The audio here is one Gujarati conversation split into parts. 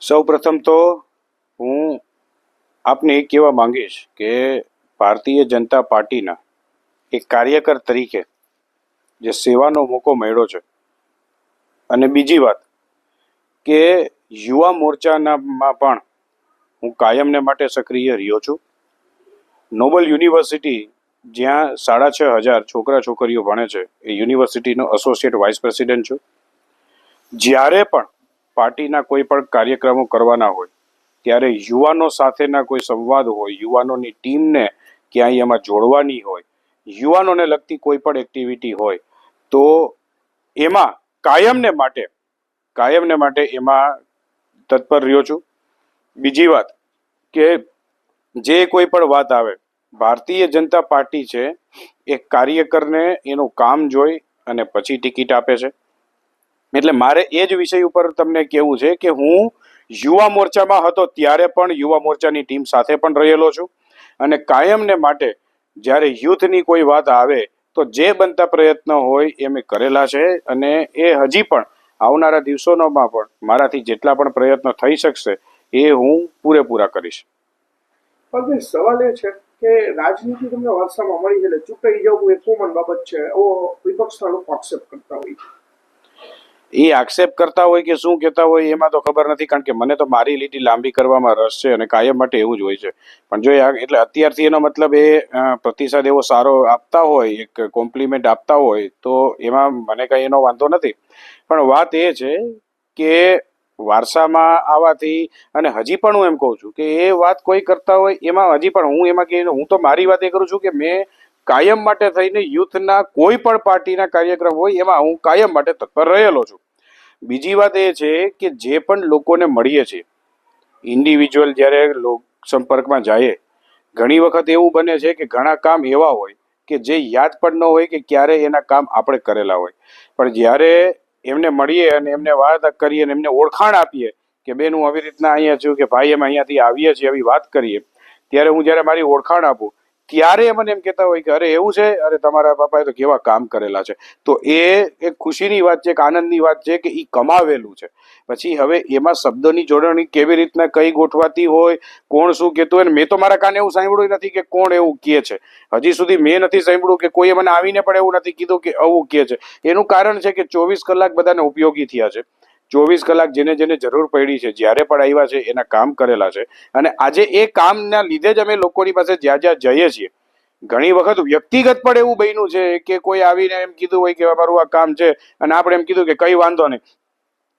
સૌ પ્રથમ તો હું આપને એ કહેવા માંગીશ કે ભારતીય જનતા પાર્ટીના એક કાર્યકર તરીકે જે સેવાનો મોકો મળ્યો છે. અને બીજી વાત કે યુવા મોરચાનામાં પણ હું કાયમને માટે સક્રિય રહ્યો છું. નોબલ યુનિવર્સિટી જ્યાં સાડા છ હજાર છોકરા છોકરીઓ ભણે છે એ યુનિવર્સિટીનો એસોસિએટ વાઇસ પ્રેસિડેન્ટ છું. જ્યારે પણ પાર્ટીના કોઈ પણ કાર્યક્રમો કરવાના હોય, ત્યારે યુવાનો સાથેના કોઈ સંવાદ હોય, યુવાનોની ટીમને ક્યાંય એમાં જોડવાની હોય, યુવાનોને લગતી કોઈ પણ એક્ટિવિટી હોય, તો એમાં કાયમને માટે કાયમને માટે એમાં તત્પર રહ્યો છું. બીજી વાત કે જે કોઈ પણ વાત આવે, ભારતીય જનતા પાર્ટી છે, એ કાર્યકરને એનું કામ જોઈ અને પછી ટિકિટ આપે છે. એટલે મારે એ જ વિષય ઉપર તમને કહેવું છે કે હું યુવા મોરચામાં હતો ત્યારે પણ યુવા મોરચાની ટીમ સાથે પણ રહેલો છું. અને કાયમને માટે જ્યારે યુથની કોઈ વાત આવે તો જે બનતા પ્રયત્નો હોય એ મેં કરેલા છે અને એ હજી પણ આવનારા દિવસોમાં પણ મારાથી જેટલા પણ પ્રયત્નો થઈ શકશે એ હું પૂરેપૂરા કરીશ. સવાલ એ છે કે રાજનીતિ તમને વારસામાં મળી એટલે ચૂંટાઈ જવું એ કોમન બાબત છે. વિપક્ષના લોકો આક્ષેપ કરતા હોય છે. એ આક્ષેપ કરતા હોય કે શું કહેતા હોય એમાં તો ખબર નથી, કારણ કે મને તો મારી લીટી લાંબી કરવામાં રસ છે અને કાયમ માટે એવું જ હોય છે. પણ જો એટલે અત્યારથી એનો મતલબ એ પ્રતિસાદ એવો સારો આપતા હોય, એક કોમ્પ્લિમેન્ટ આપતા હોય, તો એમાં મને કંઈ એનો વાંધો નથી. પણ વાત એ છે કે વારસામાં આવવાથી અને હજી પણ હું એમ કહું છું કે એ વાત કોઈ કરતા હોય, એમાં હજી પણ હું એમાં કે, હું તો મારી વાત એ કરું છું કે મેં કાયમ માટે થઈને યુથના કોઈ પણ પાર્ટીના કાર્યક્રમ હોય, એમાં હું કાયમ માટે તત્પર રહેલો છું. બીજી વાત એ છે કે જે પણ લોકોને મળીએ છીએ ઇન્ડિવિજ્યુઅલ જ્યારે લોક સંપર્કમાં જાય, ઘણી વખત એવું બને છે કે ઘણા કામ એવા હોય કે જે યાદ પણ ન હોય કે ક્યારે એના કામ આપણે કરેલા હોય. પણ જ્યારે એમને મળીએ અને એમને વાત કરીએ અને એમને ઓળખાણ આપીએ કે બેન હું આવી રીતના અહીંયા છું કે ભાઈ અમે અહીંયાથી આવીએ છીએ આવી વાત કરીએ, ત્યારે હું જ્યારે મારી ઓળખાણ આપું ત્યારે મને એમ કહેતા હોય કે અરે એવું છે, અરે તમારા બાપાએ તો કેવા કામ કરેલા છે. તો એ એક ખુશીની વાત છે, એક આનંદની વાત છે કે એ કમાવેલું છે. પછી હવે એમાં શબ્દોની જોડણી કેવી રીતના કઈ ગોઠવાતી હોય, કોણ શું કહેતું હોય મેં તો મારા કાને એવું સાંભળ્યું નથી કે કોણ એવું કહે છે. હજી સુધી મેં નથી સાંભળ્યું કે કોઈએ મને આવીને પણ એવું નથી કીધું કે આવું કહે છે. એનું કારણ છે કે ચોવીસ કલાક બધાને ઉપયોગી થયા છે. ચોવીસ કલાક જેને જેને જરૂર પડી છે, જ્યારે પણ આવ્યા છે, એના કામ કરેલા છે. અને આજે એ કામના લીધે જ અમે લોકોની પાસે જ્યાં જ્યાં જઈએ છીએ. ઘણી વખત વ્યક્તિગત પણ એવું બન્યું છે કે કોઈ આવીને એમ કીધું હોય કે અમારું આ કામ છે, અને આપણે એમ કીધું કે કઈ વાંધો નહીં.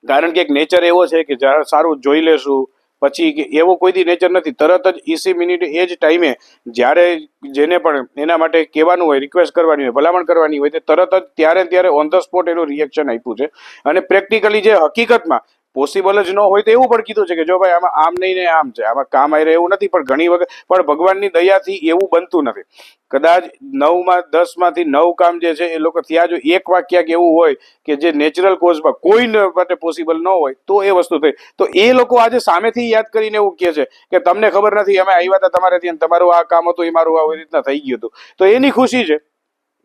કારણ કે એક નેચર એવો છે કે જ્યારે સારું જોઈ લેશું પછી એવો કોઈ દી નેચર નથી. તરત જ ઈસી મિનિટ એ જ ટાઈમે જ્યારે જેને પણ એના માટે કહેવાનું હોય રિક્વેસ્ટ કરવાની હોય, ભલામણ કરવાની હોય, તે તરત જ ત્યારે ત્યારે ઓન ધ સ્પોટ એનું રિએક્શન આપ્યું છે. અને પ્રેક્ટિકલી જે હકીકતમાં પોસિબલ જ ન હોય તો એવું પણ કીધું છે કે જો ભાઈ આમાં આમ નહીં ને આમ છે. આમાં કામ આવી એવું નથી, પણ ઘણી વખત પણ ભગવાનની દયાથી એવું બનતું નથી. કદાચ નવમાં, દસમાંથી નવ કામ જે છે, એ લોકો ત્યાં જો એક વાક્યાક એવું હોય કે જે નેચરલ કોઝમાં કોઈ માટે પોસિબલ ન હોય, તો એ વસ્તુ થઈ. તો એ લોકો આજે સામેથી યાદ કરીને એવું કહે છે કે તમને ખબર નથી, અમે આવ્યા હતા તમારે ત્યાં તમારું આ કામ હતું, એ મારું આવી રીતના થઈ ગયું હતું. તો એની ખુશી છે.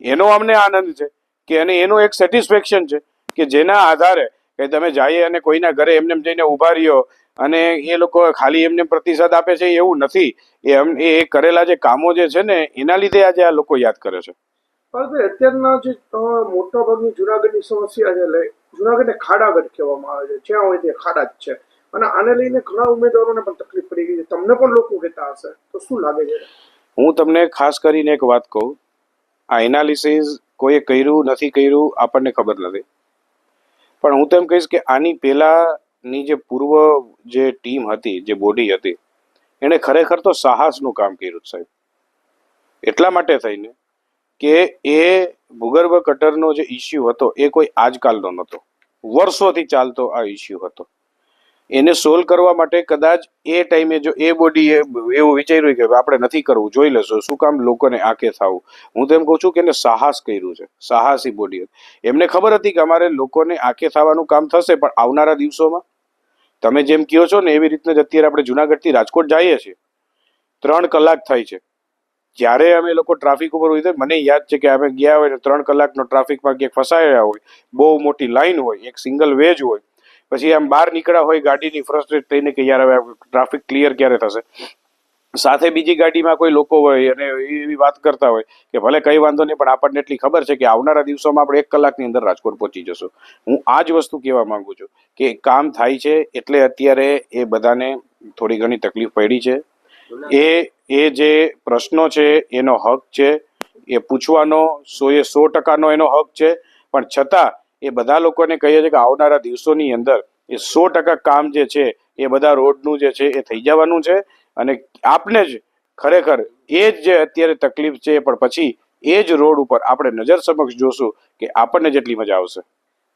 એનો અમને આનંદ છે કે અને એનું એક સેટિસ્ફેક્શન છે કે જેના આધારે કે તમે જઈએ અને કોઈના ઘરે એમને એમ જઈને ઊભા રહ્યો અને એ લોકો ખાલી એમને પ્રતિસાદ આપે છે એવું નથી. એ એમ- એ કરેલા જે કામો જે છે ને એના લીધે આજે આ લોકો યાદ કરે છે. પરંતુ અત્યારના જે મોટાભાગની જુનાગઢની સમસ્યા છે જુનાગઢને ખાડાગઢ કહેવામાં આવે છે. જ્યાં હોય તે ખાડા જ છે. અને આને લઈને ઘણા ઉમેદવારોને પણ તકલીફ પડી ગઈ છે. તમને પણ લોકો કહેતા હશે. તો શું લાગે છે? હું તમને ખાસ કરીને એક વાત કહું. આ એનાલિસિસ કોઈએ કર્યું નથી કર્યું આપણને ખબર નથી. પણ હું તો એમ કહીશ કે આની પહેલાની જે પૂર્વ જે ટીમ હતી, જે બોડી હતી, એણે ખરેખર તો સાહસનું કામ કર્યું સાહેબ. એટલા માટે થઈને કે એ ભૂગર્ભ કટરનો જે ઇસ્યુ હતો, એ કોઈ આજકાલનો નહોતો. વર્ષોથી ચાલતો આ ઇસ્યુ હતો. એને સોલ્વ કરવા માટે કદાચ એ ટાઈમે જો એ બોડીએ એવું વિચાર્યું કે આપણે નથી કરવું, જોઈ લેશું, શું કામ લોકોને આંખે થવું. હું તો એમ કહું છું કે એને સાહસ કર્યું છે, સાહસી બોડી એમને ખબર હતી કે અમારે લોકોને આંખે થવાનું કામ થશે, પણ આવનારા દિવસોમાં? તમે જેમ કહો છો ને એવી રીતના જ અત્યારે આપણે જુનાગઢથી રાજકોટ જઈએ છીએ. ત્રણ કલાક થાય છે. જ્યારે અમે લોકો ટ્રાફિક ઉપર હોય મને યાદ છે કે અમે ગયા હોય ત્રણ કલાકનો ટ્રાફિકમાં ક્યાંક ફસાયા હોય, બહુ મોટી લાઈન હોય, એક સિંગલ વેજ હોય. પછી આમ બહાર નીકળ્યા હોય ગાડીની ફ્રસ્ટ્રેટ થઈને કે યાર હવે ટ્રાફિક ક્લિયર ક્યારે થશે? સાથે બીજી ગાડીમાં કોઈ લોકો હોય અને એવી વાત કરતા હોય કે ભલે કઈ વાંધો નહીં, પણ આપણને એટલી ખબર છે કે આવનારા દિવસોમાં આપણે એક કલાકની અંદર રાજકોટ પહોંચી જશું. હું આ જ વસ્તુ કહેવા માંગુ છું કે કામ થાય છે એટલે અત્યારે એ બધાને થોડી ઘણી તકલીફ પડી છે. એ એ જે પ્રશ્નો છે એનો હક છે. એ પૂછવાનો સો એ સો ટકાનો એનો હક છે. પણ છતાં એ બધા લોકોને કહીએ છીએ કે આવનારા દિવસોની અંદર એ સો ટકા કામ જે છે, એ બધા રોડનું જે છે, એ થઈ જવાનું છે. અને આપને જ ખરેખર એ જ જે અત્યારે તકલીફ છે, પણ પછી એ જ રોડ ઉપર આપણે નજર સમક્ષ જોશું કે આપણને જેટલી મજા આવશે.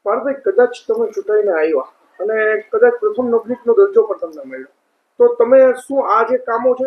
પાર્થભાઈ કદાચ તમે ચૂંટાઈને આવ્યા અને કદાચ પ્રથમ નોકરીનો દરજ્જો પણ તમને મળ્યો. તો તમે શું આ જે કામો છે